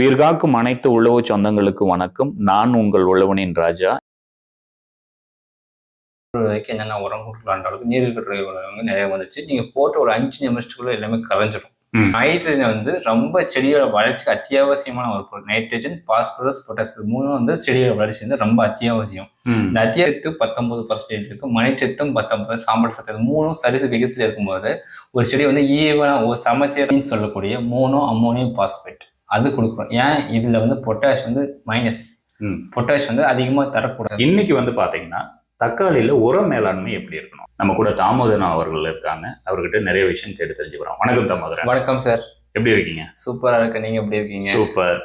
உயிர்காக்கும் அனைத்து உழவு சொந்தங்களுக்கு வணக்கம். நான் உங்கள் உழவனின் ராஜா. வரைக்கும் என்னென்ன உரம் கொடுக்கலான்ற அளவுக்கு நீரில் கட்டுரை நிறைய வந்துச்சு. நீங்க போட்ட ஒரு அஞ்சு நிமிஷத்துக்குள்ள எல்லாமே கரைஞ்சிடும். நைட்ரஜன் வந்து ரொம்ப செடியோட வளர்ச்சிக்கு அத்தியாவசியமான ஒரு பொருள். நைட்ரஜன் பாஸ்பரஸ் பொட்டாஸ் மூணும் வந்து செடியோட வளர்ச்சி வந்து ரொம்ப அத்தியாவசியம். இந்த அத்தியாவசியத்து பத்தொன்பது பர்சன்டேஜ் இருக்கு. மணிச்சத்தும் பத்தொன்பது சாம்பல் சத்து மூணும் சரிசு விகிதத்தில் இருக்கும்போது ஒரு செடி வந்து ஈவனா ஒரு சமச்சீர்னு சொல்லக்கூடிய மோனோ அம்மோனியம் பாஸ்பேட் அது கொடுக்குறோம் ஏன்? இதுல வந்து பொட்டாஷ் வந்து மைனஸ். பொட்டாஷ் வந்து அதிகமா தரக்கூடாது. இன்னைக்கு வந்து பாத்தீங்கன்னா தக்காளியில உர மேலாண்மை எப்படி இருக்கணும்? நம்ம கூட தாமோதரன் அவர்கள் இருக்காங்க. அவர்கிட்ட நிறைய விஷயம் கேட்டு தெரிஞ்சுக்கிறோம். வணக்கம் தாமோதரன். வணக்கம் சார். எப்படி இருக்கீங்க? சூப்பரா இருக்கு. நீங்க எப்படி இருக்கீங்க? சூப்பர்.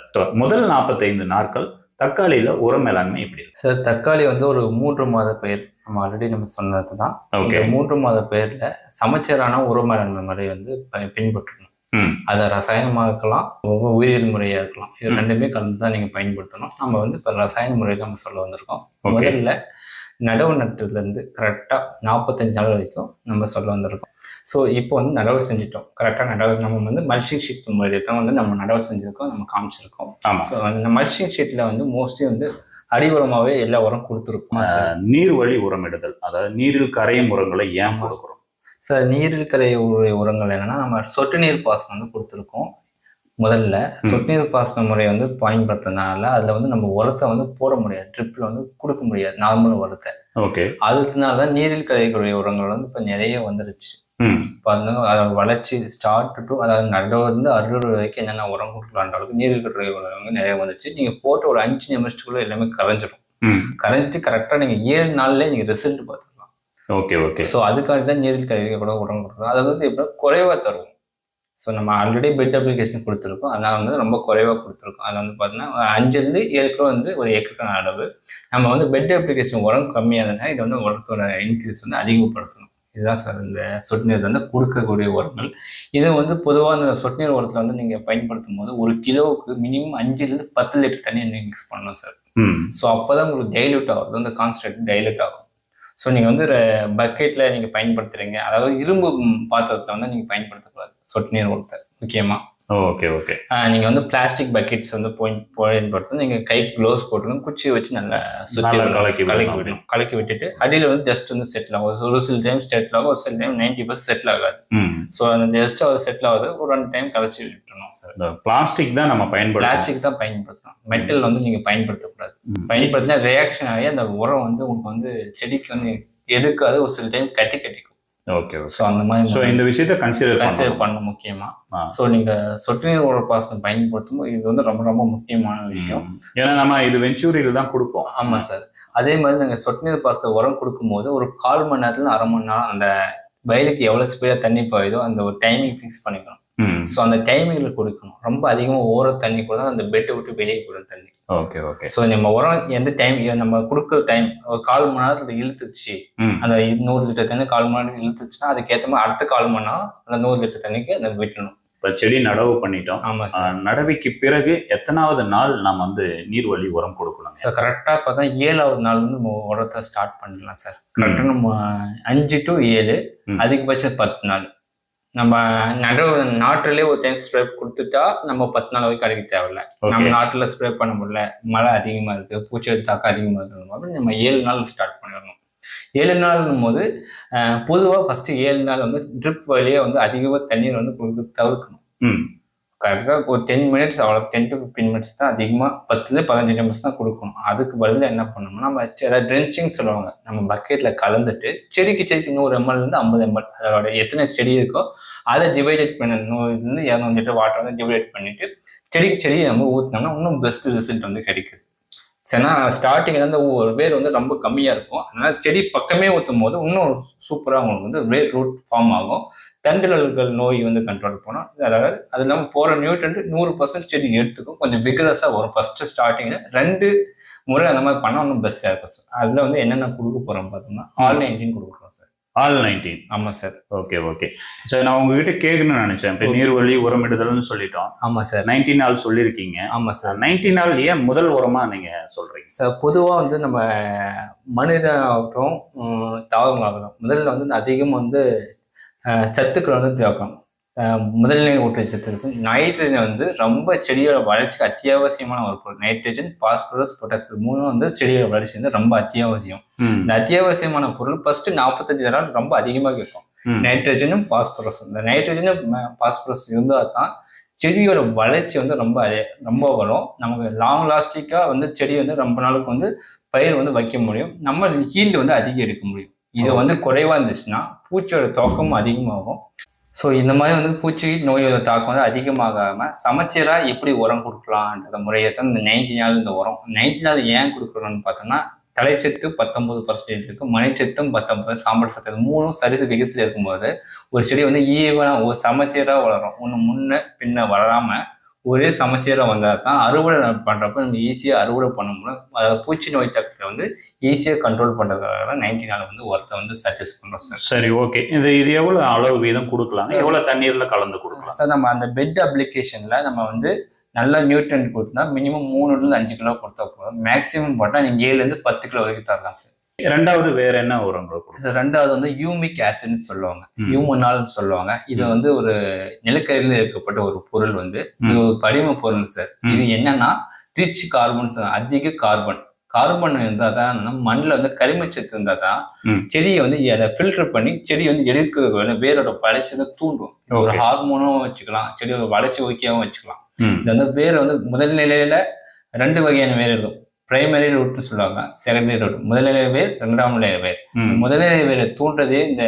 முதல் 45 நாட்கள் தக்காளியில உர மேலாண்மை எப்படி இருக்கு? சார் தக்காளி வந்து ஒரு மூன்று மாத பயிர். நம்ம ஆல்ரெடி நம்ம சொன்னது தான் ஓகே மூன்று மாத பயிர்ல சமச்சீரான உர மேலாண்மை முறை வந்து பின்பற்றணும். அதை ரசாயனமாக இருக்கலாம் ஒவ்வொரு உயிரியல் முறையா இருக்கலாம். இது. ரெண்டுமே கலந்து தான் நீங்க பயன்படுத்தணும். நம்ம வந்து இப்போ ரசாயன முறையில நம்ம சொல்ல வந்திருக்கோம். முதல்ல நடவு நட்டுல இருந்து கரெக்டா நாற்பத்தஞ்சு நாள் வரைக்கும் நம்ம சொல்ல வந்திருக்கோம். ஸோ இப்போ வந்து நடவு செஞ்சுட்டோம். கரெக்டாக நடவு நம்ம வந்து மல்ச்சிங் ஷீட் முறையை தான் வந்து நம்ம நடவு செஞ்சிருக்கோம் நம்ம காமிச்சிருக்கோம். ஸோ அந்த மல்ச்சிங் ஷீட்ல வந்து மோஸ்ட்லி வந்து அடி உரமாவே எல்லா உரம் கொடுத்துருக்கோம். நீர் வழி உரமிடுதல் அதாவது நீரில் கரையும் உரங்களை ஏன். கொடுக்குறோம்? சார் நீரில் உ- உரங்கள் என்னன்னா நம்ம சொட்டு நீர் பாசனம் வந்து கொடுத்துருக்கோம் முதல்ல. சொட்டு நீர் பாசன முறையை வந்து பயன்படுத்தினால அதுல வந்து நம்ம உரத்தை வந்து போட முடியாது. ட்ரிப்ல வந்து கொடுக்க முடியாது. நார்மல் உரத்தை. ஓகே. அதனால தான் நீரில் கரையக்கூடிய உரங்கள் வந்து இப்போ நிறைய வந்துருச்சு. இப்போ வந்து அதோட வளர்ச்சி ஸ்டார்ட் டு அதாவது நடுவு வந்து அறுவடை வரைக்கும் என்னென்ன உரம் கொடுக்கலான்ற அளவுக்கு நீரில் கரைய உரங்கள் நிறைய வந்துச்சு நீங்க போட்ட ஒரு அஞ்சு நிமிஷத்துக்குள்ள எல்லாமே கரைஞ்சிடும். கரைஞ்சிட்டு கரெக்டாக நீங்க ஏழு நாள்லயே நீங்க ரிசல்ட் பார்த்துக்கலாம். Okay okay. ஸோ அதுக்காக தான் நீரில் கழிவு கூட உரம் கொடுக்குறோம் அது வந்து எப்படி குறைவாக தருவோம். ஸோ நம்ம ஆல்ரெடி பெட் அப்ளிகேஷன் கொடுத்துருக்கோம். அதனால் வந்து ரொம்ப குறைவாக கொடுத்துருக்கோம். அதில் வந்து பார்த்தீங்கன்னா அஞ்சுலேருந்து ஏழு கிலோ வந்து ஒரு ஏக்கருக்கான அளவு. நம்ம வந்து பெட் அப்ளிகேஷன் உரம் கம்மியாக இருந்தால் இதை வந்து உரத்தோட இன்க்ரீஸ் வந்து அதிகப்படுத்தணும். இதுதான் சார் இந்த சொட்டு நீர் வந்து கொடுக்கக்கூடிய உரங்கள். இது வந்து பொதுவாக அந்த சொட்டு நீர் உரத்தில் வந்து நீங்கள் பயன்படுத்தும் போது ஒரு கிலோவுக்கு மினிமம் அஞ்சுலேருந்து பத்து லிட்டர் தண்ணி நீங்கள் மிக்ஸ் பண்ணணும் சார். ஸோ அப்போ தான் உங்களுக்கு டைல்யூட் ஆகுது. அந்த கான்ஸ்டன்ட் டைல்யூட் ஆகும். ஸோ நீங்கள் வந்து பக்கெட்டில் நீங்கள் பயன்படுத்துகிறீங்க அதாவது இரும்பு பாத்திரத்தில் வந்து நீங்கள் பயன்படுத்தக்கூடாது. சொட்டு நீர் உரத்தை முக்கியமாக ஓகே ஓகே நீங்கள் வந்து பிளாஸ்டிக் பக்கெட்ஸ் வந்து போய் பயன்படுத்தும் நீங்கள் கை க்ளோஸ் போட்டுக்கணும். குச்சியை வச்சு நல்லா சுற்றி கலக்கி கலக்கி விடணும். கலக்கி விட்டுட்டு அடியில் வந்து ஜஸ்ட் வந்து செட்டில் ஆகும். ஒரு சில டைம் செட்டில் ஆகும் ஒரு சில டைம் நைன்டி பர்சன்ட் செட்டில் ஆகாது. ஸோ அந்த ஜஸ்ட் அது செட்டில் ஆகுது. ஒரு ரெண்டு டைம் கலைச்சி விட்டுறணும். சார் பிளாஸ்டிக் தான் நம்ம பயன்படுத்தலாம் பிளாஸ்டிக் தான் பயன்படுத்தணும். மெட்டல் வந்து நீங்கள் பயன்படுத்தக்கூடாது. பயன்படுத்தினா ரியாக்ஷன் ஆகி அந்த உரம் வந்து உங்களுக்கு வந்து செடிக்கு வந்து எடுக்காது. ஒரு சில டைம் கட்டி கட்டிக்கும். ஓகே ஸோ அந்த மாதிரி ஸோ இந்த விஷயத்த கன்சிடர் கன்சிடர் பண்ணணும். முக்கியமா. ஆ. ஸோ நீங்க சொட்டு நீர் உர பாசனம் பயன்படுத்தும் போது இது வந்து ரொம்ப ரொம்ப முக்கியமான விஷயம். ஏன்னா நம்ம இது வெஞ்சூரியில் தான் கொடுப்போம். ஆமா சார். அதே மாதிரி நீங்க சொட்டு நீர் பாசத்தை உரம் கொடுக்கும்போது ஒரு கால் மணி நேரத்துல அரை மணி நேரம் அந்த வயலுக்கு எவ்வளவு ஸ்பீடா தண்ணி பாயுதோ அந்த ஒரு டைமிங் ஃபிக்ஸ் பண்ணிக்கணும். ஸோ அந்த டைமிங்ல கொடுக்கணும். ரொம்ப அதிகமா ஓர தண்ணி கூட அந்த பெட்டை விட்டு வெளியே போயிடும் தண்ணி. ஓகே ஓகே ஸோ நம்ம உரம் எந்த டைம் நம்ம கொடுக்குற டைம் ஒரு கால் மணி நேரத்துல இழுத்துச்சு அந்த நூறு லிட்டர் தண்ணி கால் மணி நேரம் இழுத்துச்சுன்னா அதுக்கேற்ற மாதிரி அடுத்த கால் மணி நேரம் அந்த நூறு லிட்டர் தண்ணிக்கு அதை விட்டணும் இப்போ செடி நடவு பண்ணிட்டோம். ஆமா ஆ, சார் நடவைக்கு பிறகு எத்தனாவது நாள் நாம் வந்து நீர்வழி உரம் கொடுக்கலாம் சார் கரெக்டாக பார்த்தா ஏழாவது நாள் வந்து நம்ம உரத்தை ஸ்டார்ட் பண்ணலாம் சார் கரெக்டாக நம்ம அஞ்சு டு ஏழு. அதிகபட்சம் பத்து நாள். நம்ம நடவு நாட்டிலே ஒரு டைம் ஸ்ப்ரே கொடுத்துட்டா நம்ம பத்து நாள் வரைக்கும் அடிக்க தேவையில்ல. நம்ம நாட்டில் ஸ்ப்ரே பண்ண முடியல. மழை அதிகமாக இருக்கு பூச்சி தாக்கம் அதிகமாக இருக்கணும் அப்படின்னு நம்ம ஏழு நாள் ஸ்டார்ட் பண்ணிடணும். ஏழு நாள்னும் போது பொதுவாக ஃபர்ஸ்ட் ஏழு நாள் வந்து ட்ரிப் வழியே வந்து அதிகமாக தண்ணீர் வந்து கொடுக்க தவிர்க்கணும். கரெக்டாக ஒரு டென் மினிட்ஸ் அவ்வளோ டென் டு ஃபிஃப்டின் மினிட்ஸ் தான் அதிகமாக பத்துலேருந்து பதினஞ்சு நிமிஷம் தான் கொடுக்கணும் அதுக்கு பதிலாக என்ன பண்ணணும்னா நம்ம அதாவது ட்ரென்ச்சிங் சொல்லுவாங்க. நம்ம பக்கெட்டில் கலந்துட்டு செடிக்கு செடிக்கு நூறு எம்எல்லேருந்து ஐம்பது எம்எல் அதோட எத்தனை செடி இருக்கோ அதை டிவைடேட் பண்ண நூறு இரநூறு லிட்டர் வாட்டர் வந்து டிவைடேட் பண்ணிவிட்டு செடிக்கு செடியை நம்ம ஊற்றினோம்னா இன்னும் பெஸ்ட் ரிசல்ட் வந்து கிடைக்குது. ஏன்னா ஸ்டார்டிங் வந்து ஒவ்வொரு வேர் வந்து ரொம்ப கம்மியாக இருக்கும். அதனால செடி பக்கமே ஊற்றும் போது இன்னும் சூப்பராக அவங்களுக்கு வந்து வேர் ரூட் ஃபார்ம் ஆகும். தண்டுகள் நோய் வந்து கண்ட்ரோல் பண்ணும் அதாவது அது இல்லாமல் போகிற நியூட்ரண்ட் நூறு பர்சன்ட் செடி எடுத்துக்கும். கொஞ்சம் விகரஸாக வரும். ஃபஸ்ட்டு ஸ்டார்டிங்கில் ரெண்டு முறை அந்த மாதிரி பண்ணால் பெஸ்ட்டாக இருக்கும் சார் அதில் வந்து என்னென்ன கொடுக்க போகிறோம் பார்த்தோம்னா ஆல் நைன்டீன் கொடுக்குறோம் சார் ஆல் நைன்டீன் ஆமாம் சார் ஓகே ஓகே சார் நான் உங்ககிட்ட கேட்கணும்னு நினைச்சேன். இப்போ நீர்வழி உரமிடுதல்னு சொல்லிட்டோம். ஆமாம் சார் நைன்டி நாள் சொல்லியிருக்கீங்க. ஆமாம் சார் நைன்டி நாள் ஏன் முதல் உரமா நீங்க சொல்றீங்க? சார் பொதுவாக வந்து நம்ம மனிதனாகட்டும் தாவரங்களாகட்டும் முதல்ல வந்து அதிகம் வந்து சத்துக்கள் வந்து தேவைப்படும். முதல்நிலை ஊட்டச்சத்து நைட்ரஜன் வந்து ரொம்ப செடியோட வளர்ச்சிக்கு அத்தியாவசியமான ஒரு பொருள். நைட்ரஜன் பாஸ்பரஸ் பொட்டாசியம் மூணும் வந்து செடியோட வளர்ச்சி வந்து ரொம்ப அத்தியாவசியம். இந்த அத்தியாவசியமான பொருள் ஃபர்ஸ்ட் நாற்பத்தஞ்சு நாள் ரொம்ப அதிகமாக இருக்கும். நைட்ரஜனும் பாஸ்பரஸும். இந்த நைட்ரஜனும் பாஸ்பரஸ் இருந்தால் தான் செடியோட வளர்ச்சி வந்து ரொம்ப ரொம்ப வரும். நமக்கு லாங் லாஸ்டிக்காக வந்து செடி வந்து ரொம்ப நாளுக்கு வந்து பயிர் வந்து வைக்க முடியும். நம்ம ஹீல்டு வந்து அதிகம் எடுக்க முடியும். இது வந்து குறைவாக இருந்துச்சுன்னா பூச்சியோட தாக்கமும் அதிகமாகும். ஸோ இந்த மாதிரி வந்து பூச்சி நோயோட தாக்கம் வந்து அதிகமாகாம சமச்சீரா எப்படி உரம் கொடுக்கலான்ற முறையை தான் இந்த நைன்டி நாள் இந்த உரம். நைன்டி நாள் ஏன் கொடுக்குறோம்னு பார்த்தோம்னா தலைச்சத்து பத்தொன்பது பர்சன்டேஜ் இருக்கு மணிச்சத்தும் பத்தொன்பது சாம்பல் சத்து மூணும் சரிசு விகிதத்தில் இருக்கும்போது ஒரு செடி வந்து ஈவனா ஒரு சமச்சீரா வளரும். ஒன்று முன்ன பின்ன வளராமல் ஒரே சமச்சீரா வந்தால் தான் அறுவடை பண்றப்ப நம்ம ஈஸியாக அறுவடை பண்ண முடியும். அதாவது பூச்சி நோய் தாக்கத்தை வந்து ஈஸியாக கண்ட்ரோல் பண்ணுறதுக்காக நைன்டி நாள் வந்து ஒருத்த வந்து சஜஸ்ட் பண்ணுறோம் சார் சரி ஓகே இது இது எவ்வளவு அளவு வீதம் கொடுக்கலாம்? எவ்வளவு தண்ணீர்ல கலந்து கொடுக்கலாம்? சார் நம்ம அந்த பெட் அப்ளிகேஷன்ல நம்ம வந்து நல்ல நியூட்ரன் கொடுத்தா மினிமம் மூணுல இருந்து அஞ்சு கிலோ கொடுத்தா போதும். மேக்ஸிமம் போட்டா நீங்க ஏழுல இருந்து பத்து கிலோ வரைக்கும் தரலாம் சார் ரெண்டாவது வேற என்ன உரங்கள் சார் ரெண்டாவது வந்து யூமிக் ஆசிட்னு சொல்லுவாங்க. யூமனால்னு சொல்லுவாங்க இது. வந்து ஒரு நிலக்கரியில் இருக்கப்பட்ட ஒரு பொருள் வந்து இது ஒரு படிம பொருள் சார். இது என்னன்னா ரிச் கார்பன் அதிக கார்பன் கார்பன் இருந்தால் தான் மண்ணில் வந்து கரிமச்சத்து இருந்தால் தான். செடியை வந்து அதை ஃபில்டர் பண்ணி செடி வந்து எடுக்கிறதுக்கு வேரோட வளர்ச்சி வந்து தூண்டும் ஒரு. ஹார்மோனும் வச்சுக்கலாம் செடியோட வளர்ச்சி ஓகேவும் வச்சுக்கலாம் இது வந்து வேர் வந்து முதல் நிலையில ரெண்டு வகையான வேர் இருக்கும் பிரைமரி ரூட்னு சொல்லுவாங்க. செகண்டரி ரூட் முதல்நிலை வேர் இரண்டாம் நிலை வேர். ம். முதல்நிலை வேரை தூண்டுறதே இந்த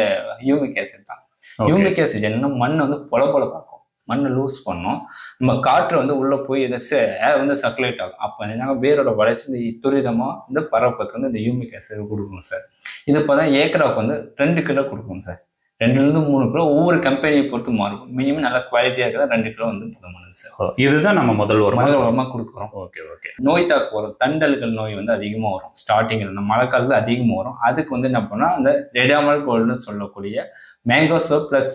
யூமிக் ஆசிட் தான். யூமிக் ஆசிட் என்னன்னா மண் வந்து பொல பொல பார்க்கும் மண்ணை லூஸ் பண்ணும். நம்ம காற்று வந்து உள்ள போய் இதை ஏர் வந்து சர்க்குலேட் ஆகும். அப்போ என்ன வேரோட வளர்ச்சி இந்த துரிதமா வந்து பரப்பத்துக்கு வந்து இந்த யூமிக் ஆசிட் கொடுக்கணும் சார் இது இப்போ தான் ஏக்கராவுக்கு வந்து ரெண்டு கிலோ கொடுக்கணும் சார் ரெண்டுலேருந்து மூணு கிலோ ஒவ்வொரு கம்பெனியை பொறுத்து மாறும். மினிமம் நல்ல குவாலிட்டியாக இருக்கிறதா ரெண்டு கிலோ வந்து போதுமானது சார். இதுதான் நம்ம முதல் உரம் முதல் உரமாக கொடுக்குறோம். Okay okay. நோய் தாக்கு வரும் தண்டல்கள் நோய் வந்து அதிகமாக வரும். ஸ்டார்டிங்கில் இந்த மழை காலத்தில் அதிகமாக வரும். அதுக்கு வந்து என்ன பண்ணால் அந்த ரெடாமல் கோல்டுன்னு சொல்லக்கூடிய மேங்கோ சோப் ப்ளஸ்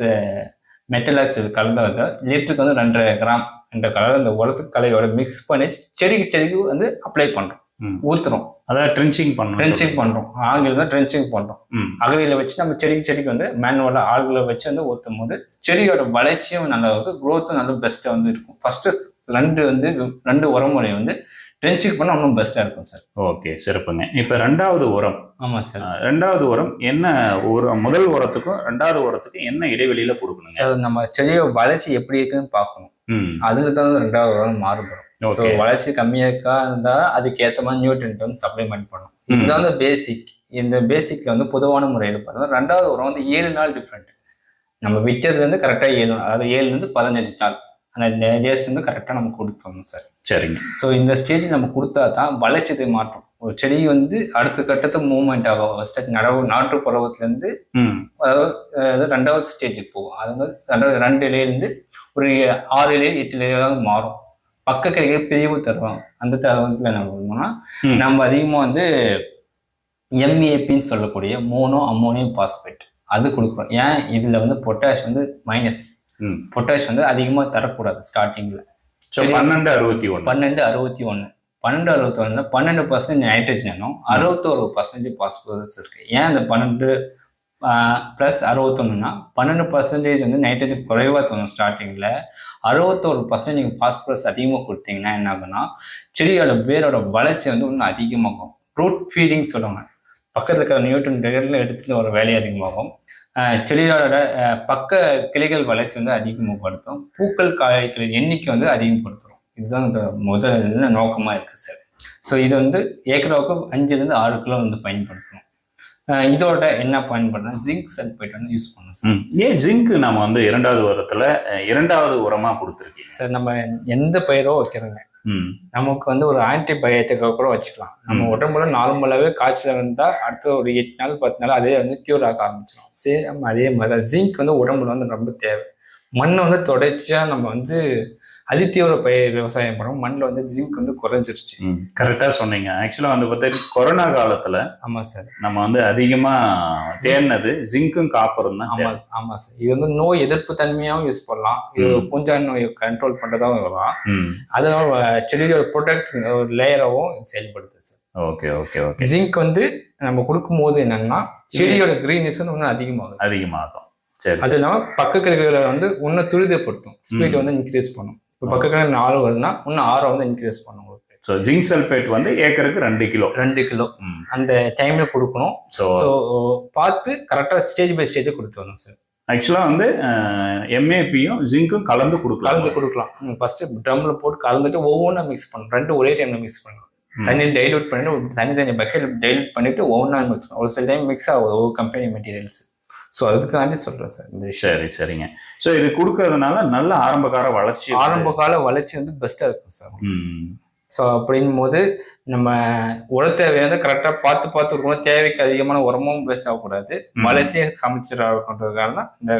மெட்டலாக்ஸ் கலந்த லிட்டருக்கு வந்து ரெண்டரை கிராம் என்ற கலர் அந்த உரத்துக்கு கலையோட மிக்ஸ் பண்ணி செடிக்கு செடிக்கு வந்து அப்ளை பண்ணுறோம் ம். அதாவது ட்ரென்ச்சிங் பண்ணணும் ட்ரென்ச்சிங் பண்ணுறோம் ஆங்கில தான் ட்ரென்ச்சிங் பண்ணுறோம் அகலியில் வச்சு நம்ம செடிக்கு செடிக்கு வந்து மேனுவலாக ஆள்களை வச்சு வந்து ஊற்றும் போது செடியோட வளர்ச்சியும் நல்லா இருக்கும் க்ரோத்தும் நல்ல பெஸ்ட்டாக வந்து இருக்கும். ஃபர்ஸ்ட் ரெண்டு வந்து ரெண்டு உரமுறை வந்து ட்ரென்ச்சிங் பண்ணால் இன்னும் பெஸ்ட்டாக இருக்கும் சார் ஓகே சிறப்புங்க. இப்போ ரெண்டாவது உரம். ஆமாம் சார் ரெண்டாவது உரம் என்ன ஒரு முதல் உரத்துக்கும் ரெண்டாவது உரத்துக்கும் என்ன இடைவெளியில கொடுக்கணுங்க? சார் நம்ம செடியோட வளர்ச்சி எப்படி இருக்குன்னு பார்க்கணும். ம். அதுல தான் ரெண்டாவது உரம் மாறுபடும். ஸோ வளர்ச்சி கம்மியாக இருந்தால் அதுக்கு ஏற்ற மாதிரி நியூட்ரன்ட் வந்து சப்ளிமெண்ட் பண்ணும். இதுதான் வந்து பேசிக் இந்த பேசிக்ல வந்து பொதுவான முறையில் பார்த்தோம்னா ரெண்டாவது உரம் வந்து ஏழு நாள் டிஃப்ரெண்ட் நம்ம விற்கிறது வந்து கரெக்டாக ஏழு நாள். அதாவது ஏழுலேருந்து பதினஞ்சு நாள். அந்த டேஸ்ட் வந்து கரெக்டாக நம்ம கொடுத்தோம் சார் சரிங்க. ஸோ இந்த ஸ்டேஜ் நம்ம கொடுத்தா தான் வளர்ச்சிதை மாற்றம். ஒரு செடி வந்து அடுத்த கட்டத்துக்கு மூவ்மெண்ட் ஆகும் ஃபர்ஸ்ட் நடவு நாட்டு பருவத்துலேருந்து அதாவது ரெண்டாவது ஸ்டேஜுக்கு போகும். அது வந்து ரெண்டாவது ரெண்டு இலையிலேருந்து ஒரு ஆறு இலை எட்டு இலையாக மாறும். பக்க கிளைகள் பிரிவு தருவாங்க. அந்த தருவத்தில் என்ன பண்ணுவோம்னா ம். நம்ம அதிகமாக வந்து எம்ஏபின்னு சொல்லக்கூடிய மோனோ அம்மோனியம் பாஸ்பேட் அது கொடுக்குறோம். ஏன்? இதில் வந்து பொட்டாஷ் வந்து மைனஸ் பொட்டாஷ் வந்து அதிகமாக தரக்கூடாது ஸ்டார்டிங்கில் பன்னெண்டு அறுபத்தி ஒன்று. பன்னெண்டு அறுபத்தி ஒன்று. பன்னெண்டு அறுபத்தி ஒன்றில் பன்னெண்டு பர்சன்ட் நைட்ரஜனும் அறுபத்தோரு பர்சன்டேஜ் பாஸ்பரஸ் இருக்கு. ஏன் அந்த பன்னெண்டு ப்ளஸ் அறுபத்தொன்னுனா பன்னெண்டு பர்சன்டேஜ் வந்து நைட்ரஜன் குறைவாக தோணும் ஸ்டார்டிங்கில் அறுபத்தோரு பர்சன்டேஜ் நீங்கள் பாஸ்பரஸ் அதிகமாக கொடுத்தீங்கன்னா என்ன ஆகும்னா செடியோட வேரோட வளர்ச்சி வந்து இன்னும் அதிகமாகும். ரூட் ஃபீடிங் சொல்லுவாங்க. பக்கத்தில் இருக்கிற நியூட்ரன் டெகரில் எடுத்துட்டு வர வேலை அதிகமாகும். செடிகளோட செடியோட பக்க கிளைகள் வளர்ச்சி வந்து அதிகமாகப்படுத்தும். பூக்கள் காய்களின் எண்ணிக்கை வந்து அதிகப்படுத்தும். இதுதான் முதல் முதல்ல நோக்கமாக இருக்குது சார் ஸோ இது வந்து ஏக்கராவுக்கு அஞ்சுலேருந்து ஆறு கிலோ வந்து பயன்படுத்தணும். இதோட என்ன பயன்படுத்தணும் ஜிங்க் சல்பேட் வந்து யூஸ் பண்ணணும் சார். ஏன் ஜிங்க் நம்ம வந்து இரண்டாவது உரத்துல இரண்டாவது உரமா கொடுத்துருக்கீங்க? சார் நம்ம எந்த பயிரோ வைக்கிறோங்க நமக்கு வந்து ஒரு ஆன்டிபயோட்டிக்காக கூட வச்சுக்கலாம். நம்ம. உடம்புல நார்மலாகவே காய்ச்சல் இருந்தால் அடுத்த ஒரு எட்டு நாள் பத்து நாள் அதே வந்து க்யூர் ஆக ஆரம்பிச்சிடும் சேம் அதே மாதிரி தான் ஜிங்க் வந்து உடம்புல வந்து ரொம்ப தேவை. மண்ணை வந்து தொடர்ச்சியாக நம்ம வந்து அதிதீவிர பயிர் விவசாயம் பண்ணுவோம் மண்ணில் வந்து ஜிங்க் வந்து குறைஞ்சிருச்சு. ம். கரெக்டா சொன்னீங்க. ஆக்சுவலா வந்து பார்த்தீங்கன்னா கொரோனா காலத்துல ஆமாம் சார். நம்ம வந்து அதிகமா தேடினது ஜிங்க்கும் காப்பரும் தான். ஆமா ஆமா சார். இது வந்து நோய் எதிர்ப்பு தன்மையாகவும் யூஸ் பண்ணலாம். இது ம். பூஞ்சான் நோயை கண்ட்ரோல் பண்ணுறதாகவும் வரலாம் அதனால செடியோட ப்ரொடெக்ட் ஒரு லேயராகவும் செயல்படுது sir. Okay okay okay. Zinc வந்து நம்ம கொடுக்கும்போது என்னன்னா செடியோட கிரீனிஸ் வந்து இன்னும் அதிகமாகுது. அதிகமாகும். சரி அது இல்லாமல் பக்க கிளைகளை வந்து இன்னும் துரிதப்படுத்தும். ஸ்பீட். வந்து இன்க்ரீஸ் பண்ணும். இப்போ பக்க கிளை நாலு வருதுன்னா இன்னும் ஆறை வந்து இன்க்ரீஸ் பண்ணும் உங்களுக்கு. ஸோ ஜிங்க் சல்ஃபேட் வந்து ஏக்கருக்கு ரெண்டு கிலோ. ரெண்டு கிலோ. அந்த டைம்ல கொடுக்கணும். ஸோ ஸோ பார்த்து கரெக்டாக ஸ்டேஜ் பை ஸ்டேஜ் கொடுத்து வரணும் சார் ஆக்சுவலாக வந்து எம்ஏபியும் ஜிங்க்கும் கலந்து கொடுக்கலாம். கலந்து கொடுக்கலாம். நீங்கள் ஃபர்ஸ்ட் ட்ரம்ல போட்டு கலந்துட்டு ஒவ்வொன்றா மிக்ஸ் பண்ணணும். ரெண்டு ஒரே டைம்ல மிக்ஸ் பண்ணணும். தண்ணி டைலூட் பண்ணிட்டு தனி தனி பக்கெட் டைலூட் பண்ணிட்டு ஒவ்வொன்றா மிக்ஸ் பண்ணணும். ஒரு சில டைம் மிக்ஸ் ஆகுது ஒவ்வொரு கம்பெனி மெட்டீரியல்ஸ் ஸோ அதுக்காண்டி சொல்றேன் சார் இந்த விஷயம் சரி சரிங்க ஸோ இது கொடுக்கறதுனால நல்ல ஆரம்பகார வளர்ச்சி இருக்கு. ஆரம்ப கால வளர்ச்சி வந்து பெஸ்ட்டாக இருக்கும் சார். ஸோ அப்படின் போது நம்ம உர தேவையை வந்து கரெக்டாக பார்த்து பார்த்து இருக்கணும் தேவைக்கு அதிகமான உரமும் வேஸ்ட் ஆகக்கூடாது. வளர்ச்சியை சமைச்சிடறதுக்காக தான் இந்த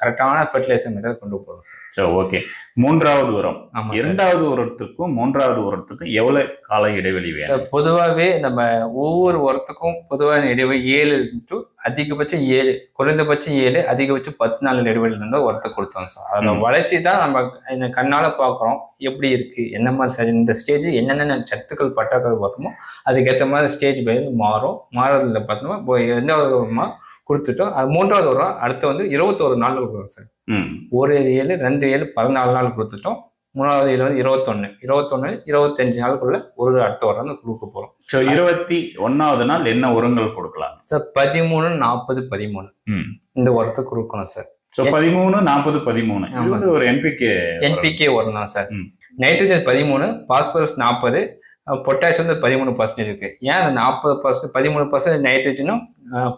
கரெக்டான ஃபெர்டிலைசர் மெத்தட் கொண்டு போகிறோம் சார் ஸோ ஓகே மூன்றாவது உரம். இரண்டாவது உரத்துக்கும் மூன்றாவது உரத்துக்கும் எவ்வளவு கால இடைவெளி வேணும்? பொதுவாகவே நம்ம ஒவ்வொரு உரத்துக்கும் பொதுவான இடைவெளி ஏழு டு அதிகபட்சம் ஏழு குறைந்தபட்சம் ஏழு அதிகபட்சம் பத்து நாள் இடைவெளி இருந்தால் உரத்தை கொடுத்தோம் சார் அதோட. வளர்ச்சி தான் நம்ம இந்த கண்ணால பார்க்குறோம் எப்படி இருக்கு என்ன மாதிரி இந்த ஸ்டேஜ் என்னென்ன சத்துக்கள் பட்டாக்கள் வருமோ அதுக்கேற்ற மாதிரி ஸ்டேஜ் வந்து மாறும். மாறுறதுல பார்த்தோம்னா எந்த உரமா கொடுத்துட்டோம் அது மூன்றாவது உரம் அடுத்து வந்து இருபத்தோரு நாள் கொடுக்குறோம் சார். ஒரு ஏழு ரெண்டு ஏழு பதினாலு நாள் கொடுத்துட்டோம். மூணாவது ஏழு வந்து இருபத்தொன்னு. இருபத்தொன்னு இருபத்தஞ்சு நாளுக்குள்ள ஒரு அடுத்த உரம் வந்து கொடுக்க போறோம். ஸோ இருபத்தி ஒன்னாவது நாள் என்ன உரங்கள் கொடுக்கலாம்? சார் பதிமூணு நாற்பது பதிமூணு. இந்த உரத்தை கொடுக்கணும் சார். ஸோ பதிமூணு நாற்பது பதிமூணு. ஒரு என்பிகே என்பிகே உரம். தான் சார். நைட்ரஜன் பதிமூணு பாஸ்பரஸ் நாற்பது பொட்டாசியம் வந்து பதிமூணு பர்சன்டேஜ் இருக்கு. ஏன் அந்த நாற்பது பர்சன்ட் பதிமூணு பர்சன்டேஜ் நைட்ரஜனும்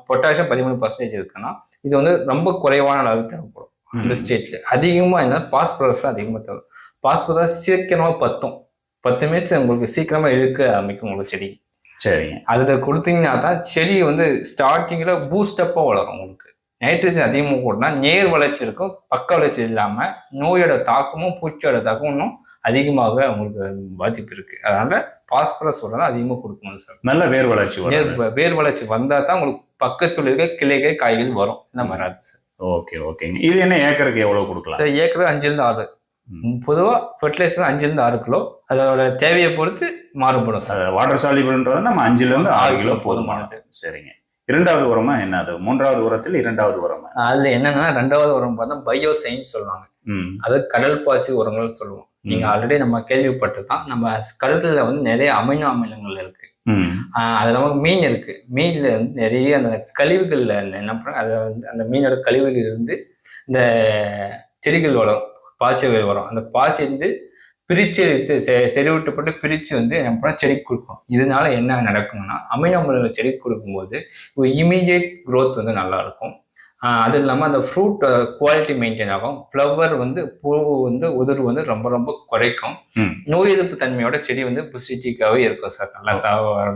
பொட்டாசியம் பதிமூணு பர்சன்டேஜ் இருக்குன்னா இது வந்து ரொம்ப குறைவான அளவு தேவைப்படும். அந்த ஸ்டேட்ல அதிகமா என்ன? பாஸ்பரஸ் தான் அதிகமா தேவை. பாஸ்பரஸ் சீக்கிரமா பத்தும். பத்து மினிட்ஸ் உங்களுக்கு சீக்கிரமா இழுக்க ஆரம்பிக்கும் உங்களுக்கு செடி. சரிங்க. அதில் கொடுத்தீங்கன்னா தான் செடி வந்து ஸ்டார்டிங்கில் பூஸ்டப்பாக வளரும் உங்களுக்கு. நைட்ரஜன் அதிகமாக கூடனா நேர் வளர்ச்சி இருக்கும். பக்க வளர்ச்சி இல்லாமல் நோயோட தாக்கமும் பூச்சியோட தாக்கமும் இன்னும் அதிகமாக உங்களுக்கு பாதிப்பு இருக்கு. அதனால பாஸ்பரஸ் தான் அதிகமாக கொடுக்கணும் சார். நல்ல வேர் வளர்ச்சி நேர் வரும் வ- வேர் வளர்ச்சி வந்தால் தான் உங்களுக்கு பக்கத்துல இருக்க கிளைகள் காய்கள் வரும். இந்த வராது சார். ஓகே ஓகேங்க இது என்ன ஏக்கருக்கு எவ்வளவு கொடுக்கலாம்? சார் ஏக்கர் அஞ்சுலேருந்து ஆறு. பொதுவாக ஃபெர்டிலைசர் அஞ்சுலேருந்து ஆறு கிலோ. அதோட தேவையை பொறுத்து மாறுபடும் சார். வாட்டர் சாலிபிள்ன்றது நம்ம அஞ்சுல இருந்து ஆறு கிலோ போதுமானது. சரிங்க. இரண்டாவது உரமா என்னது? மூன்றாவது உரத்தில் இரண்டாவது உரமா? அதுல என்னன்னா ரெண்டாவது உரம் பார்த்தா பயோ சயின்ஸ் சொல்லுவாங்க அது கடல் பாசி உரங்கள் சொல்லுவோம். நீங்க ஆல்ரெடி நம்ம கேள்விப்பட்டு தான் நம்ம கடல்ல வந்து நிறைய அமினோ அமிலங்கள் இருக்கு. ம். அது நமக்கு மீன் இருக்கு. மீன்ல வந்து நிறைய அந்த கழிவுகள்ல அந்த என்ன பண்ண அதை வந்து அந்த மீனோட கழிவுகள் இருந்து இந்த செடிகள் வரும். பாசிகள் வரும். அந்த பாசி வந்து பிரித்து எடுத்து செ- செறிவூட்டப்பட்டு பிரித்து வந்து என்ன பண்ண செடிக்கு கொடுக்கும் இதனால என்ன நடக்கும்னா அமினோ அமிலங்கள் செடிக்கு கொடுக்கும்போது இமீடியட் க்ரோத் வந்து நல்லா இருக்கும். அது இல்லாமல் அந்த ஃப்ரூட் குவாலிட்டி மெயின்டைன் ஆகும். ஃப்ளவர் வந்து பூ வந்து உதிர் வந்து ரொம்ப ரொம்ப குறைக்கும். நோய் எதிர்ப்பு தன்மையோட செடி வந்து புஸ்டிக்காவே இருக்கும் சார். நல்லா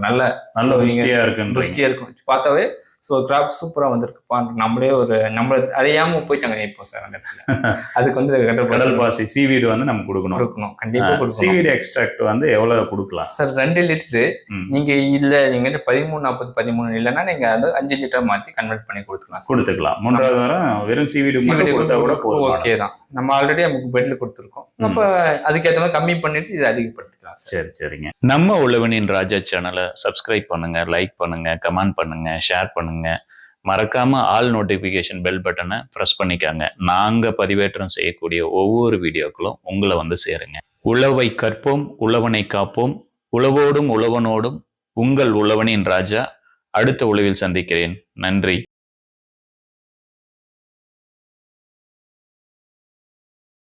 நல்ல நல்ல நீங்க புஷ்டியா இருக்குன்றீங்க. புஷ்டியா இருக்கும். பார்த்தாவே ஸோ கிராப் சூப்பரா வந்திருக்குப்பா நம்மளே ஒரு நம்மள அறியாம போயிட்டாங்க நினைப்போம் சார் அந்த அதுக்கு வந்து கடல் பாசி. சீவீடு வந்து நம்ம கொடுக்கணும். கொடுக்கணும். கண்டிப்பா கொடுக்கணும். சீவீடு எக்ஸ்ட்ராக்ட் வந்து எவ்வளவு கொடுக்கலாம்? சார் ரெண்டு லிட்டரு. ம். நீங்க இல்ல நீங்க வந்து பதிமூணு நாற்பது பதிமூணு இல்லைன்னா நீங்க வந்து அஞ்சு லிட்டர் மாத்தி கன்வெர்ட் பண்ணி கொடுத்துக்கலாம் கொடுத்துக்கலாம். மூன்றாவது வாரம் வெறும் சீவீடு மட்டும் கொடுத்தா கூட ஓகே தான். நம்ம ஆல்ரெடி நமக்கு பெட்ல கொடுத்துருக்கோம். அப்ப அதுக்கேற்ற மாதிரி கம்மி பண்ணிட்டு இதை அதிகப்படுத்திக்கலாம் சார். சரி சரிங்க. நம்ம உழவனின் ராஜா சேனலை சப்ஸ்கிரைப் பண்ணுங்க லைக் பண்ணுங்க கமெண்ட் பண்ணுங்க ஷேர் பண்ணுங்க. மறக்காம ஆல் நோட்டிஃபிகேஷன் பெல் பட்டனை ப்ரெஸ் பண்ணிக்காங்க. நாங்க பதிவேற்றம் செய்யக்கூடிய ஒவ்வொரு வீடியோக்களும் உங்களை வந்து சேருங்க. உழவை கற்போம் உழவனை காப்போம். உழவோடும் உழவனோடும் உங்கள் உழவனின் ராஜா. அடுத்த உழவில் சந்திக்கிறேன். நன்றி.